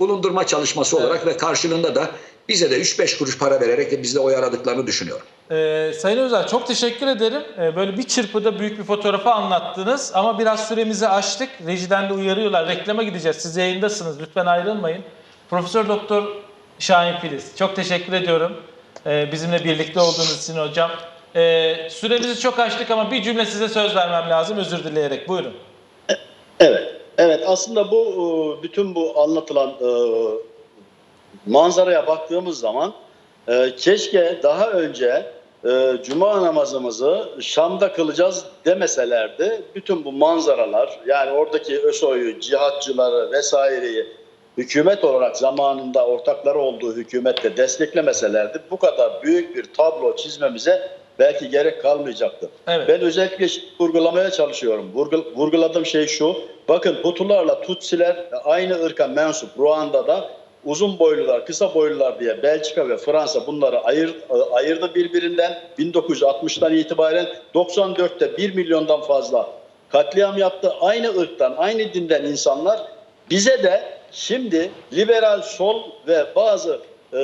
bulundurma çalışması olarak ve karşılığında da bize de 3-5 kuruş para vererek de bizde oy aradıklarını düşünüyorum. Ee, Sayın Özel çok teşekkür ederim. Ee, böyle bir çırpıda büyük bir fotoğrafı anlattınız ama biraz süremizi aştık. Rejiden de uyarıyorlar. Reklama gideceğiz. Siz yayındasınız. Lütfen ayrılmayın. Profesör Doktor Şahin Filiz. Çok teşekkür ediyorum. Ee, bizimle birlikte olduğunuz için hocam. Ee, süremizi çok aştık ama bir cümle size söz vermem lazım özür dileyerek. Buyurun. Aslında bu e, bütün bu anlatılan e, manzaraya baktığımız zaman e, keşke daha önce cuma namazımızı Şam'da kılacağız demeselerdi. Bütün bu manzaralar yani oradaki ÖSO'yu, cihatçıları vesaireyi hükümet olarak zamanında ortakları olduğu hükümette desteklemeselerdi bu kadar büyük bir tablo çizmemize belki gerek kalmayacaktı. Evet. Ben özellikle vurgulamaya çalışıyorum. Vurgul, vurguladığım şey şu. Bakın Hutularla Tutsiler aynı ırka mensup. Ruanda'da uzun boylular, kısa boylular diye Belçika ve Fransa bunları ayır, ayırdı birbirinden. 1960'tan itibaren 94'te 1 milyondan fazla katliam yaptı. Aynı ırktan, aynı dinden insanlar bize de şimdi liberal sol ve bazı e,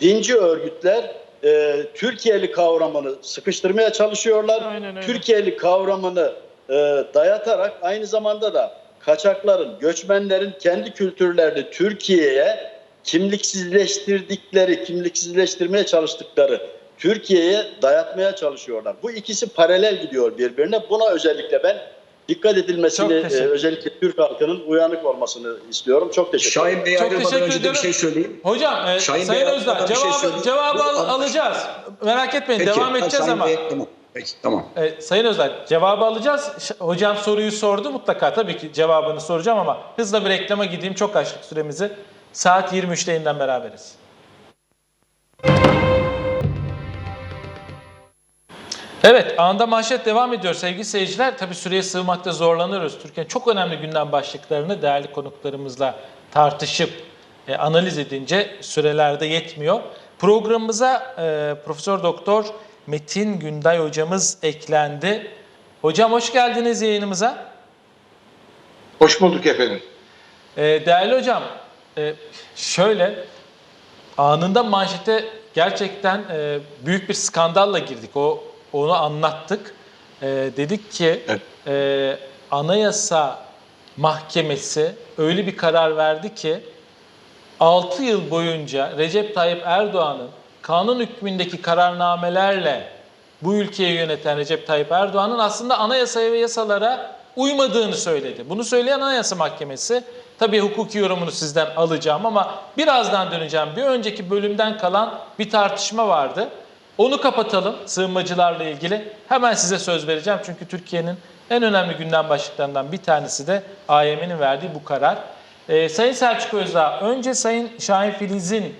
dinci örgütler e, Türkiye'li kavramını sıkıştırmaya çalışıyorlar. Aynen öyle. Türkiye'li kavramını e, dayatarak aynı zamanda da kaçakların, göçmenlerin kendi kültürlerini Türkiye'ye kimliksizleştirdikleri, kimliksizleştirmeye çalıştıkları Türkiye'ye dayatmaya çalışıyorlar. Bu ikisi paralel gidiyor birbirine. Buna özellikle ben dikkat edilmesini, e, özellikle Türk halkının uyanık olmasını istiyorum. Çok teşekkür ederim. Şahin Bey Çok ayrılmadan teşekkür önce de bir şey söyleyeyim. Hocam, e, Şahin Sayın Bey, Özdağ bir şey cevabı, söyleyeyim. cevabı al- alacağız. Merak etmeyin Peki, devam edeceğiz ama. Bey, tamam. Peki, tamam. E, Sayın Özel cevabı alacağız. Ş- Hocam soruyu sordu mutlaka tabii ki cevabını soracağım ama hızla bir reklama gideyim çok açtık süremizi. Saat 23'te yeniden beraberiz. Evet, anda manşet devam ediyor sevgili seyirciler. Tabii süreye sığmakta zorlanıyoruz. Türkiye'nin çok önemli gündem başlıklarını değerli konuklarımızla tartışıp e, analiz edince sürelerde yetmiyor. Programımıza e, Profesör Doktor Metin Günday hocamız eklendi. Hocam hoş geldiniz yayınımıza. Hoş bulduk efendim. E, değerli hocam, e, şöyle anında manşete gerçekten e, büyük bir skandalla girdik. O onu anlattık. E, dedik ki Evet. e, Anayasa Mahkemesi öyle bir karar verdi ki 6 yıl boyunca Recep Tayyip Erdoğan'ın kanun hükmündeki kararnamelerle bu ülkeyi yöneten Recep Tayyip Erdoğan'ın aslında anayasaya ve yasalara uymadığını söyledi. Bunu söyleyen Anayasa Mahkemesi. Tabii hukuki yorumunu sizden alacağım ama birazdan döneceğim. Bir önceki bölümden kalan bir tartışma vardı. Onu kapatalım sığınmacılarla ilgili. Hemen size söz vereceğim çünkü Türkiye'nin en önemli gündem başlıklarından bir tanesi de AYM'nin verdiği bu karar. Ee, Sayın Selçuk Özdağ, önce Sayın Şahin Filiz'in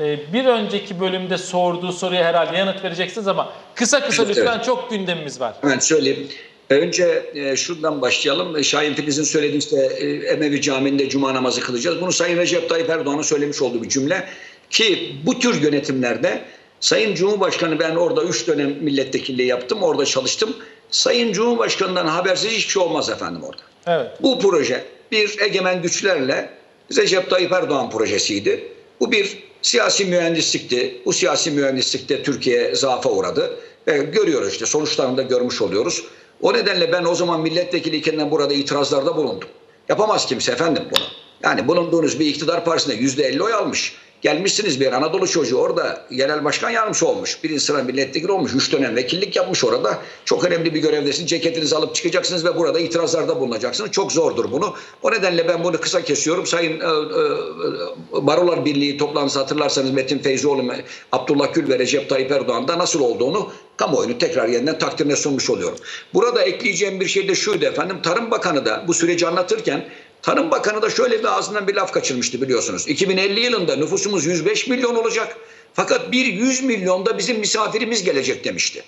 e, bir önceki bölümde sorduğu soruya herhalde yanıt vereceksiniz ama kısa kısa lütfen evet. çok gündemimiz var. Hemen söyleyeyim. Önce e, şuradan başlayalım. E, Şahin Filiz'in söylediği işte e, Emevi Camii'nde cuma namazı kılacağız. Bunu Sayın Recep Tayyip Erdoğan'ın söylemiş olduğu bir cümle. Ki bu tür yönetimlerde Sayın Cumhurbaşkanı ben orada 3 dönem milletvekilliği yaptım. Orada çalıştım. Sayın Cumhurbaşkanı'ndan habersiz hiçbir şey olmaz efendim orada. Evet. Bu proje bir egemen güçlerle Recep Tayyip Erdoğan projesiydi. Bu bir siyasi mühendislikti. Bu siyasi mühendislikte Türkiye zaafa uğradı. Ve görüyoruz işte sonuçlarını da görmüş oluyoruz. O nedenle ben o zaman milletvekiliyken burada itirazlarda bulundum. Yapamaz kimse efendim bunu. Yani bulunduğunuz bir iktidar partisinde yüzde elli oy almış. Gelmişsiniz bir Anadolu çocuğu orada genel başkan yardımcısı olmuş. Birinci sıra milletvekili olmuş. Üç dönem vekillik yapmış orada. Çok önemli bir görevdesiniz. Ceketinizi alıp çıkacaksınız ve burada itirazlarda bulunacaksınız. Çok zordur bunu. O nedenle ben bunu kısa kesiyorum. Sayın e, e, Barolar Birliği toplantısı hatırlarsanız Metin Feyzoğlu, Abdullah Gül ve Recep Tayyip Erdoğan'da nasıl olduğunu kamuoyunu tekrar yeniden takdirine sunmuş oluyorum. Burada ekleyeceğim bir şey de şuydu efendim. Tarım Bakanı da bu süreci anlatırken Tarım Bakanı da şöyle bir ağzından bir laf kaçırmıştı biliyorsunuz. 2050 yılında nüfusumuz 105 milyon olacak. Fakat bir 100 milyonda bizim misafirimiz gelecek demişti.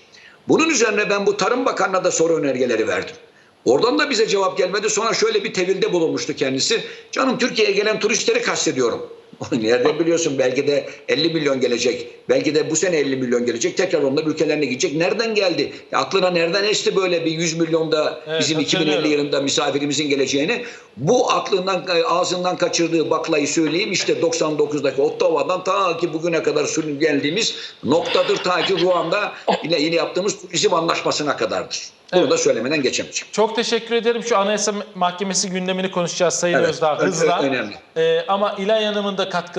Bunun üzerine ben bu Tarım Bakanı'na da soru önergeleri verdim. Oradan da bize cevap gelmedi. Sonra şöyle bir tevilde bulunmuştu kendisi. Canım Türkiye'ye gelen turistleri kastediyorum nereden biliyorsun? Belki de 50 milyon gelecek. Belki de bu sene 50 milyon gelecek. Tekrar onlar ülkelerine gidecek. Nereden geldi? Ya aklına nereden esti böyle bir 100 milyonda Evet, bizim hatırlıyorum. 2050 yılında misafirimizin geleceğini? Bu aklından ağzından kaçırdığı baklayı söyleyeyim. İşte 99'daki Ottawa'dan ta ki bugüne kadar sürün geldiğimiz noktadır. Ta ki Ruanda ile yeni yaptığımız turizm anlaşmasına kadardır. Bunu Evet. da söylemeden geçemeyeceğim. Çok teşekkür ederim. Şu Anayasa Mahkemesi gündemini konuşacağız Sayın Evet, Özdağ hızla. önemli. Ee, ama İlay Hanım'ın da katkıları